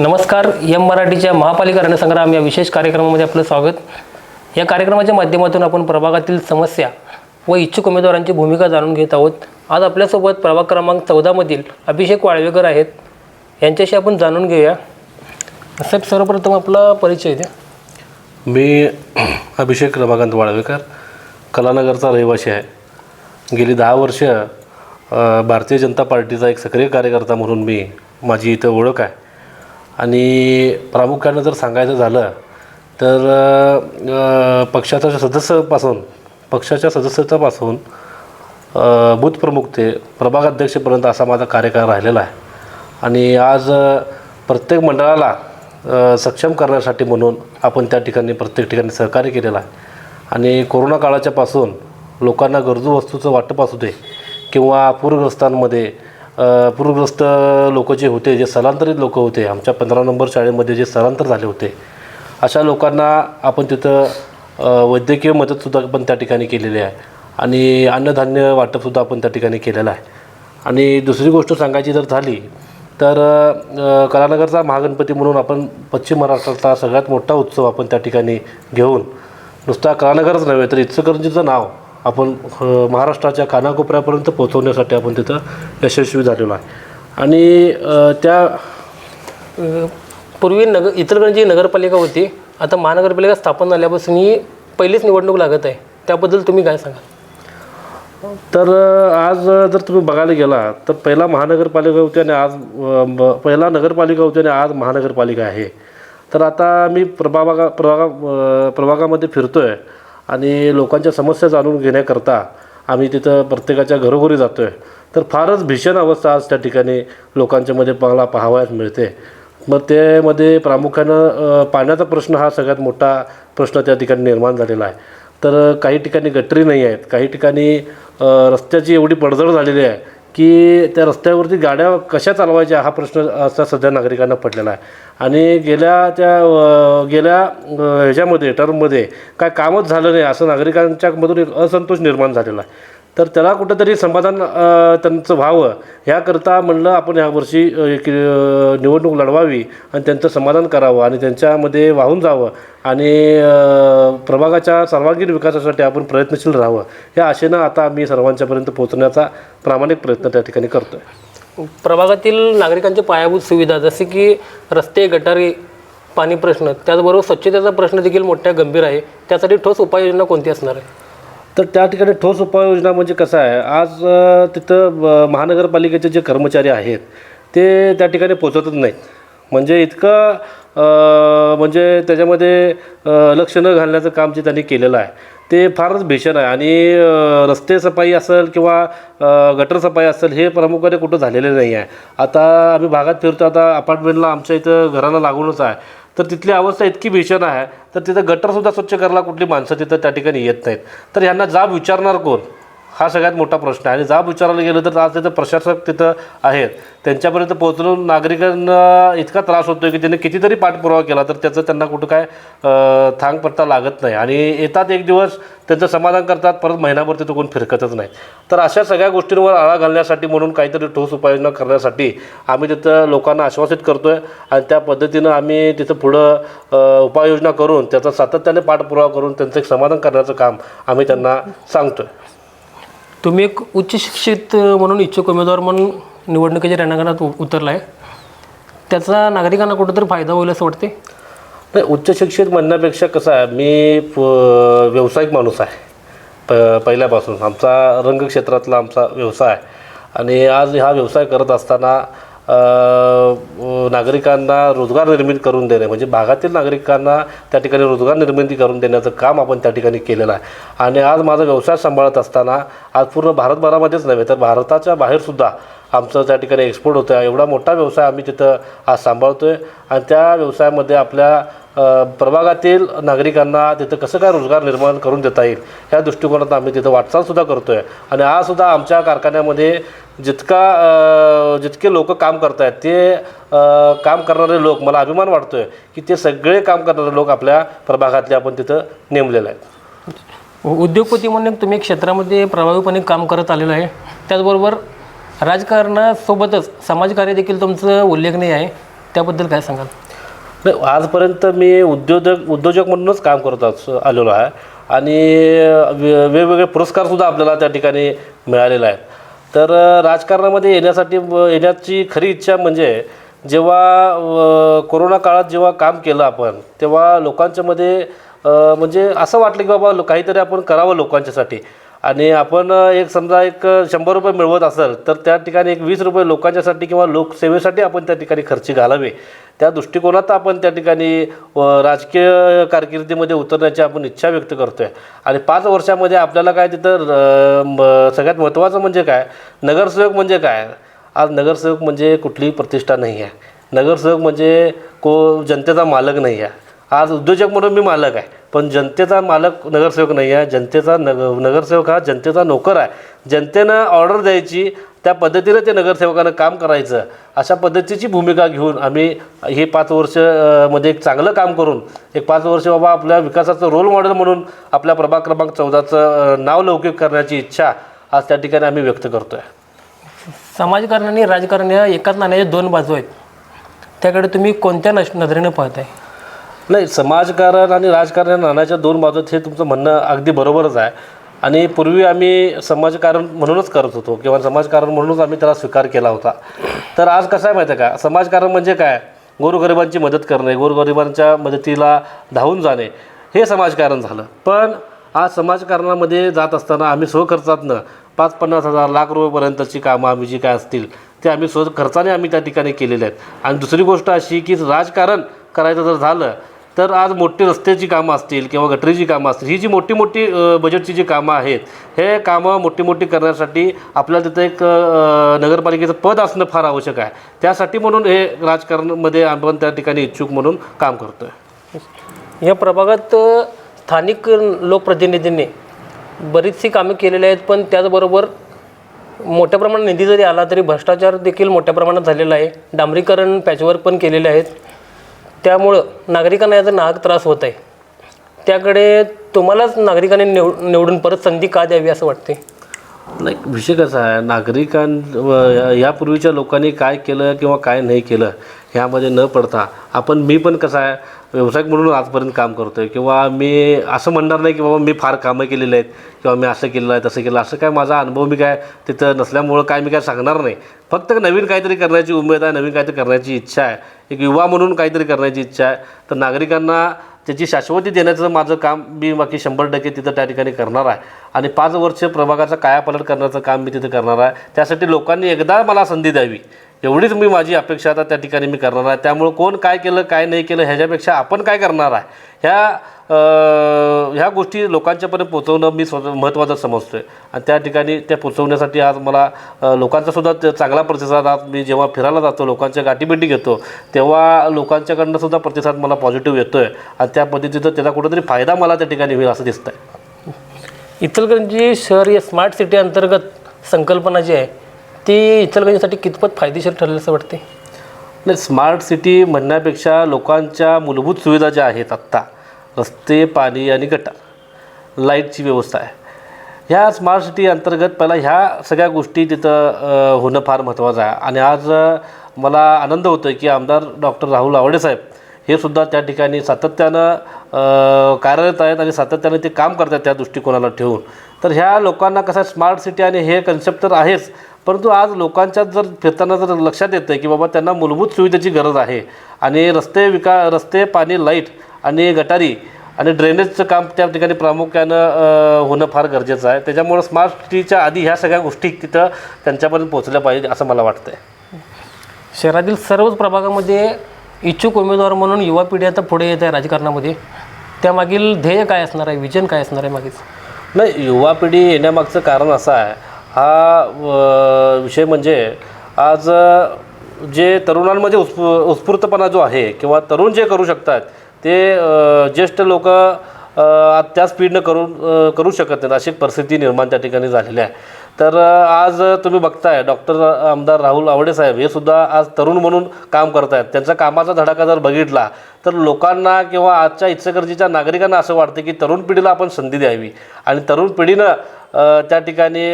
नमस्कार एम मराठीच्या महापालिका रणसंग्राम या विशेष कार्यक्रमामध्ये आपलं स्वागत. या कार्यक्रमाच्या माध्यमातून आपण प्रभागातील समस्या व इच्छुक उमेदवारांची भूमिका जाणून घेत आहोत. आज आपल्यासोबत प्रभाग क्रमांक चौदामधील अभिषेक वाळवेकर आहेत. यांच्याशी आपण जाणून घेऊया. साहेब सर्वप्रथम आपला परिचय द्या. मी अभिषेक रमाकांत वाळवेकर कलानगरचा रहिवासी आहे. गेली दहा वर्ष भारतीय जनता पार्टीचा एक सक्रिय कार्यकर्ता म्हणून मी माझी इथं ओळख आहे. आणि प्रामुख्यानं जर सांगायचं झालं तर पक्षाच्या सदस्यापासून पक्षाच्या सदस्यतापासून बूथप्रमुख ते प्रभागाध्यक्षपर्यंत असा माझा कार्यकाळ राहिलेला आहे. आणि आज प्रत्येक मंडळाला सक्षम करण्यासाठी म्हणून आपण त्या ठिकाणी प्रत्येक ठिकाणी सहकार्य केलेलं आहे. आणि कोरोना काळाच्यापासून लोकांना गरजू वस्तूचं वाटप असू दे किंवा पूरग्रस्तांमध्ये पूरग्रस्त लोक जे होते जे स्थलांतरित लोक होते आमच्या पंधरा नंबर शाळेमध्ये जे स्थलांतर झाले होते अशा लोकांना आपण तिथं वैद्यकीय मदतसुद्धा आपण त्या ठिकाणी केलेली आहे. आणि अन्नधान्य वाटपसुद्धा आपण त्या ठिकाणी केलेलं आहे. आणि दुसरी गोष्ट सांगायची जर झाली तर कलानगरचा महागणपती म्हणून आपण पश्चिम महाराष्ट्राचा सगळ्यात मोठा उत्सव आपण त्या ठिकाणी घेऊन नुसता कलानगरच नव्हे तर इचलकरंजीचं नाव आपण महाराष्ट्राच्या कानाकोपऱ्यापर्यंत पोहोचवण्यासाठी आपण तिथं यशस्वी झालेलो आहे. आणि त्या पूर्वी नगर इचलकरंजी नगरपालिका होती. आता महानगरपालिका स्थापन झाल्यापासून ही पहिलीच निवडणूक लागत आहे. त्याबद्दल तुम्ही काय सांगाल? तर आज जर तुम्ही बघायला गेला तर पहिला महानगरपालिका होती आणि आज पहिला नगरपालिका होती आणि आज महानगरपालिका आहे. तर आता मी प्रभागा प्रभागा प्रभागामध्ये फिरतो आहे आणि लोकांच्या समस्या जाणून घेण्याकरता आम्ही तिथं प्रत्येकाच्या घरोघरी जातो आहे तर फारच भीषण अवस्था आज त्या ठिकाणी लोकांच्यामध्ये मला पाहावयास मिळते. मग त्यामध्ये प्रामुख्यानं पाण्याचा प्रश्न हा सगळ्यात मोठा प्रश्न त्या ठिकाणी निर्माण झालेला आहे. तर काही ठिकाणी गटरी नाही आहेत. काही ठिकाणी रस्त्याची एवढी पडझड झालेली आहे की त्या रस्त्यावरती गाड्या कशा चालवायच्या हा प्रश्न असा सध्या नागरिकांना पडलेला आहे. आणि गेल्या त्या गेल्या ह्याच्यामध्ये टर्ममध्ये काय कामच झालं नाही असं नागरिकांच्यामधून एक असंतोष निर्माण झालेला आहे. तर त्याला कुठंतरी समाधान त्यांचं व्हावं. ह्याकरता म्हणलं आपण ह्यावर्षी एक निवडणूक लढवावी आणि त्यांचं समाधान करावं आणि त्यांच्यामध्ये वाहून जावं आणि प्रभागाच्या सर्वांगीण विकासासाठी आपण प्रयत्नशील राहावं. या आशेनं आता आम्ही सर्वांच्यापर्यंत पोहोचण्याचा प्रामाणिक प्रयत्न त्या ठिकाणी करतो आहे प्रभागातील नागरिकांच्या पायाभूत सुविधा जसे की रस्ते गटारी पाणी प्रश्न त्याचबरोबर स्वच्छतेचा प्रश्न देखील मोठ्या गंभीर आहे. त्यासाठी ठोस उपाययोजना कोणती असणार आहे? तर त्या ठिकाणी ठोस उपाययोजना म्हणजे कसं आहे आज तिथं महानगरपालिकेचे जे कर्मचारी आहेत ते त्या ठिकाणी पोचतच नाहीत. म्हणजे इतकं म्हणजे त्याच्यामध्ये लक्ष न घालण्याचं काम जे त्यांनी केलेलं आहे ते फारच भीषण आहे. आणि रस्ते सफाई असेल किंवा गटर सफाई असेल हे प्रामुख्याने कुठं झालेलं नाही आहे. आता आम्ही भागात फिरतो आता अपार्टमेंटला आमच्या इथं घराला लागूनच आहे. तर तिथली अवस्था इतकी भीषण आहे तर तिथं गटरसुद्धा स्वच्छ करायला कुठली माणसं तिथं त्या ठिकाणी येत नाहीत. तर ह्यांना जाब विचारणार कोण? हा सगळ्यात मोठा प्रश्न आहे. आणि जाब विचारायला गेलं तर आज तिथं प्रशासक तिथं आहेत. त्यांच्यापर्यंत पोहोचून नागरिकांना इतका त्रास होतो की त्यांनी कितीतरी पाठपुरावा केला तर त्याचं त्यांना कुठं काय थांग पत्ता लागत नाही. आणि येतात एक दिवस त्यांचं समाधान करतात परत महिनाभर तिथं कोण फिरकतच नाही. तर अशा सगळ्या गोष्टींवर आळा घालण्यासाठी म्हणून काहीतरी ठोस उपाययोजना करण्यासाठी आम्ही तिथं लोकांना आश्वासित करतो आहे आणि त्या पद्धतीनं आम्ही तिथं पुढं उपाययोजना करून त्याचा सातत्याने पाठपुरावा करून त्यांचं एक समाधान करण्याचं काम आम्ही त्यांना सांगतो आहे तुम्ही एक उच्च शिक्षित म्हणून इच्छुक उमेदवार म्हणून निवडणुकीच्या रणांगणात उ- उतरला आहे त्याचा नागरिकांना कुठंतरी फायदा होईल असं वाटते नाही उच्च शिक्षित म्हणण्यापेक्षा कसं आहे मी प व्यावसायिक माणूस आहे. प पहिल्यापासून आमचा रंगक्षेत्रातला आमचा व्यवसाय आहे. आणि आज हा व्यवसाय करत असताना नागरिकांना रोजगार निर्मिती करून देणे म्हणजे भागातील नागरिकांना त्या ठिकाणी रोजगार निर्मिती करून देण्याचं काम आपण त्या ठिकाणी केलेलं आहे. आणि आज माझा व्यवसाय सांभाळत असताना आज पूर्ण भारतभरामध्येच नव्हे तर भारताच्या बाहेरसुद्धा आमचं त्या ठिकाणी एक्सपोर्ट होतं आहे एवढा मोठा व्यवसाय आम्ही तिथं आज सांभाळतो आहे आणि त्या व्यवसायामध्ये आपल्या प्रभागातील नागरिकांना तिथं कसं काय रोजगार निर्माण करून देता येईल ह्या दृष्टिकोनात आम्ही तिथं वाटचालसुद्धा करतो आहे आणि आजसुद्धा आमच्या कारखान्यामध्ये जितका जितके लोक काम करत आहेत ते काम करणारे लोक मला अभिमान वाटतो आहे की ते सगळे काम करणारे लोक आपल्या प्रभागातले आपण तिथं नेमलेले आहेत. उद्योगपती म्हणून तुम्ही क्षेत्रामध्ये प्रभावीपणे काम करत आलेलं आहे. त्याचबरोबर राजकारणासोबतच समाजकार्य देखील तुमचं उल्लेखनीय आहे. त्याबद्दल काय सांगाल? नाही आजपर्यंत मी उद्योजक उद्योजक म्हणूनच काम करत असं आलेलो आहे. आणि वे- वेगवेगळे पुरस्कारसुद्धा आपल्याला त्या ठिकाणी मिळालेला आहे तर अ, राजकारणामध्ये येण्यासाठी व- येण्याची खरी इच्छा म्हणजे जेव्हा अ, कोरोना काळात जेव्हा काम केलं आपण तेव्हा लोकांच्यामध्ये अ, म्हणजे असं वाटलं की बाबा लो- काहीतरी आपण करावं लोकांच्यासाठी. आणि आपण अ, एक समजा एक अ, शंभर रुपये मिळवत असेल तर त्या ठिकाणी एक वीस रुपये लोकांच्यासाठी किंवा लोकसेवेसाठी आपण त्या ठिकाणी खर्ची घालावे. त्या दृष्टिकोनात आपण त्या ठिकाणी राजकीय कारकिर्दीमध्ये उतरण्याची आपण इच्छा व्यक्त करतो आहे आणि पाच वर्षामध्ये आपल्याला काय तिथं सगळ्यात महत्त्वाचं म्हणजे काय? नगरसेवक म्हणजे काय? आज नगरसेवक म्हणजे कुठलीही प्रतिष्ठा नाही आहे नगरसेवक म्हणजे को जनतेचा मालक नाही आहे आज उद्योजक म्हणून मी मालक आहे. पण जनतेचा मालक नगरसेवक नाही आहे. जनतेचा नग नगरसेवक हा जनतेचा नोकर आहे. जनतेनं ऑर्डर द्यायची त्या पद्धतीनं ते नगरसेवकानं काम करायचं. अशा पद्धतीची भूमिका घेऊन आम्ही हे पाच वर्षमध्ये एक चांगलं काम करून एक पाच वर्ष बाबा आपल्या विकासाचं रोल मॉडेल म्हणून आपल्या प्रभाग क्रमांक चौदाचं नाव लौकिक करण्याची इच्छा आज त्या ठिकाणी आम्ही व्यक्त करतो आहे समाजकारण आणि राजकारण या एकाच नाण्याच्या दोन बाजू आहेत. त्याकडे तुम्ही कोणत्या नश नजरेने पाहताय नाही समाजकारण आणि राजकारण या नाण्याच्या दोन बाजूत हे तुमचं म्हणणं अगदी बरोबरच आहे. आणि पूर्वी आम्ही समाजकारण म्हणूनच करत होतो किंवा समाजकारण म्हणूनच आम्ही त्याला स्वीकार केला होता. तर आज कसं आहे माहिती आहे का? समाजकारण म्हणजे काय? गोरगरिबांची मदत करणे गोरगरिबांच्या मदतीला धावून जाणे हे समाजकारण झालं. पण आज समाजकारणामध्ये जात असताना आम्ही स्वखर्चातनं पाच पन्नास हजार लाख रुपयेपर्यंतची कामं आम्ही जी काय असतील ते आम्ही स्वखर्चाने आम्ही त्या ठिकाणी केलेले आहेत. आणि दुसरी गोष्ट अशी की राजकारण करायचं जर झालं तर आज मोठी रस्त्याची कामं असतील किंवा गटरीची कामं असतील ही जी मोठी मोठी बजेटची जी कामं आहेत हे कामं मोठी मोठी करण्यासाठी आपल्याला तिथं एक नगरपालिकेचं पद असणं फार आवश्यक आहे. त्यासाठी म्हणून हे राजकारणामध्ये आपण त्या ठिकाणी इच्छुक म्हणून काम करतो आहे या प्रभागात स्थानिक लोकप्रतिनिधींनी बरीचशी कामे केलेली आहेत पण त्याचबरोबर मोठ्या प्रमाणात निधी जरी आला तरी भ्रष्टाचार देखील मोठ्या प्रमाणात झालेला आहे. डांबरीकरण पॅचवर्क पण केलेले आहेत. त्यामुळं नागरिकांना याचा नाहक त्रास होत आहे. त्याकडे तुम्हालाच नागरिकांनी निव निवडून परत संधी का द्यावी असं वाटते नाही विषय कसा आहे? नागरिकां व- यापूर्वीच्या लोकांनी काय केलं किंवा काय नाही केलं ह्यामध्ये न पडता आपण मी पण कसं आहे व्यावसायिक म्हणून आजपर्यंत काम करतो आहे किंवा मी असं म्हणणार नाही की बाबा मी फार कामं केलेली आहेत किंवा मी असं केलं आहे तसं केलं असं काय माझा अनुभव मी काय तिथं नसल्यामुळं काय मी काय सांगणार नाही. फक्त नवीन काहीतरी करण्याची उमेद आहे नवीन काहीतरी करण्याची इच्छा आहे. एक युवा म्हणून काहीतरी करण्याची इच्छा आहे. तर नागरिकांना त्याची शाश्वती देण्याचं माझं काम मी बाकी शंभर टक्के तिथं त्या ठिकाणी करणार आहे. आणि पाच वर्ष प्रभागाचा कायापालट करण्याचं काम मी तिथं करणार आहे. त्यासाठी लोकांनी एकदा मला संधी द्यावी. एवढीच मी माझी अपेक्षा आता त्या ठिकाणी मी करणार आहे. त्यामुळं कोण काय केलं काय नाही केलं ह्याच्यापेक्षा आपण काय करणार आहे? ह्या ह्या गोष्टी लोकांच्यापर्यंत पोहोचवणं मी स्वतः महत्त्वाचं समजतो आहे आणि त्या ठिकाणी त्या पोचवण्यासाठी आज मला अं, लोकांचा सुद्धा ते चांगला प्रतिसाद आज मी जेव्हा फिरायला जातो लोकांच्या गाठीभेटी घेतो तेव्हा लोकांच्याकडनं सुद्धा प्रतिसाद मला पॉझिटिव्ह येतो आहे आणि त्या पद्धतीचं त्याचा कुठेतरी फायदा मला त्या ठिकाणी होईल असं दिसतं आहे इचलकरंजी शहर या स्मार्ट सिटी अंतर्गत संकल्पना जी आहे ती इचलकरंजीसाठी कितपत फायदेशीर ठरेल असं वाटते नाही स्मार्ट सिटी म्हणण्यापेक्षा लोकांच्या मूलभूत सुविधा ज्या आहेत आत्ता रस्ते पाणी आणि गटार लाईटची व्यवस्था आहे. ह्या स्मार्ट सिटी अंतर्गत पहिला ह्या सगळ्या गोष्टी तिथं होणं फार महत्त्वाचं आहे. आणि आज मला आनंद होतो आहे की आमदार डॉक्टर राहुल आवडे साहेब हे सुद्धा त्या ठिकाणी सातत्यानं कार्यरत आहेत आणि सातत्यानं ते काम करतात त्या दृष्टिकोनाला ठेवून. तर ह्या लोकांना कसं स्मार्ट सिटी आणि हे कन्सेप्ट तर आहेच परंतु आज लोकांच्या जर फिरताना जर लक्षात येतं की बाबा त्यांना मूलभूत सुविधेची गरज आहे आणि रस्ते विका रस्ते पाणी लाइट आणि गटारी आणि ड्रेनेजचं काम त्या ठिकाणी प्रामुख्यानं होणं फार गरजेचं आहे. त्याच्यामुळं स्मार्ट सिटीच्या आधी ह्या सगळ्या गोष्टी तिथं त्यांच्यापर्यंत पोहोचल्या पाहिजे असं मला वाटतं आहे शहरातील सर्वच प्रभागामध्ये इच्छुक उमेदवार म्हणून युवा पिढी आता पुढे येत आहे राजकारणामध्ये. त्यामागील ध्येय काय असणार आहे? विजन काय असणार आहे मागीच? नाही युवा पिढी येण्यामागचं कारण असं आहे. हा विषय म्हणजे आज जे तरुणांमध्ये उत्स्फू उत्स्फूर्तपणा जो आहे किंवा तरुण जे करू शकतात ते ज्येष्ठ लोक त्या स्पीडनं करू करू शकत नाहीत अशी परिस्थिती निर्माण त्या ठिकाणी झालेली आहे. तर आज तुम्ही बघताय डॉक्टर आमदार राहुल आवडे साहेब हे सुद्धा आज तरुण म्हणून काम करत आहेत त्यांचा कामाचा धडाका जर बघितला तर लोकांना किंवा आजच्या इचलकरंजीच्या नागरिकांना असं वाटतं की तरुण पिढीला आपण संधी द्यावी. आणि तरुण पिढीनं त्या ठिकाणी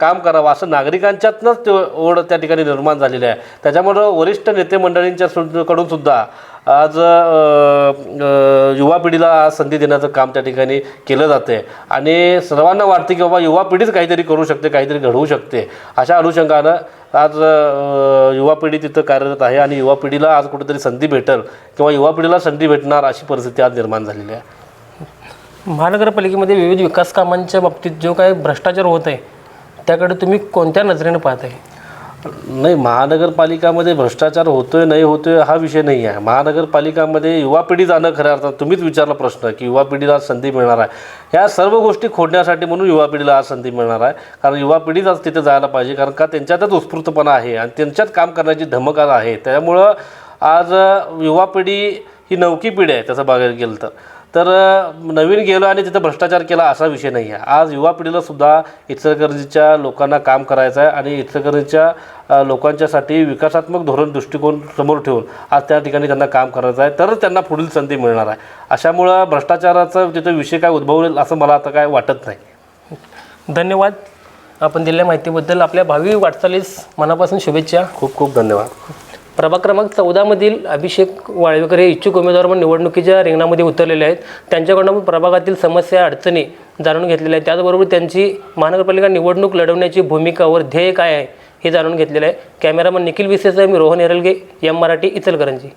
काम करावं असं नागरिकांच्यातनंच ते ओढ त्या ठिकाणी निर्माण झालेली आहे. त्याच्यामुळं वरिष्ठ नेते मंडळींच्या सुद्धकडून सुद्धा आज युवा पिढीला आज संधी देण्याचं काम त्या ठिकाणी केलं जातं आहे आणि सर्वांना वाटते की बाबा युवा पिढीच काहीतरी करू शकते काहीतरी घडवू शकते. अशा अनुषंगानं आज युवा पिढी तिथं कार्यरत आहे आणि युवा पिढीला आज कुठेतरी संधी भेटेल किंवा युवा पिढीला संधी भेटणार अशी परिस्थिती आज निर्माण झालेली आहे. महानगरपालिकेमध्ये विविध विकास कामांच्या बाबतीत जो काही भ्रष्टाचार होत आहे त्याकडे तुम्ही कोणत्या नजरेने पाहत आहे नाही महानगरपालिकामध्ये भ्रष्टाचार होतोय नाही होतोय हा विषय नाही आहे महानगरपालिकामध्ये युवा पिढी जाणं खऱ्या अर्थात तुम्हीच विचारला प्रश्न की युवा पिढीला संधी मिळणार आहे. ह्या सर्व गोष्टी खोडण्यासाठी म्हणून युवा पिढीला आज संधी मिळणार आहे. कारण युवा पिढीच आज तिथे जायला पाहिजे. कारण का? त्यांच्यातच उत्स्फूर्तपणा आहे आणि त्यांच्यात काम करण्याची धमक आज आहे. त्यामुळं आज युवा पिढी ही नवकी पिढी आहे तसं बघायला गेलं तर. तर नवीन गेलो आणि तिथं भ्रष्टाचार केला असा विषय नाही आहे. आज युवा पिढीला सुद्धा इचलकरंजीच्या लोकांना काम करायचं आहे आणि इचलकरंजीच्या लोकांच्यासाठी विकासात्मक धोरण दृष्टिकोन समोर ठेवून आज त्या ठिकाणी त्यांना काम करायचं आहे. तरच त्यांना पुढील संधी मिळणार आहे. अशामुळं भ्रष्टाचाराचा तिथं विषय काय उद्भवेल असं मला आता काय वाटत नाही. धन्यवाद. आपण दिलेल्या माहितीबद्दल आपल्या भावी वाटचालीस मनापासून शुभेच्छा. खूप खूप धन्यवाद. प्रभाग क्रमांक चौदामधील अभिषेक वाळवेकर हे इच्छुक उमेदवार म्हणून निवडणुकीच्या रिंगणामध्ये उतरलेले आहेत. त्यांच्याकडून प्रभागातील समस्या अडचणी जाणून घेतलेल्या आहेत. त्याचबरोबर त्यांची महानगरपालिका निवडणूक लढवण्याची भूमिकावर ध्येय काय आहे हे जाणून घेतलेलं आहे. कॅमेरामन निखिल विसेचा मी रोहन एरलगे एम मराठी इचलकरंजी.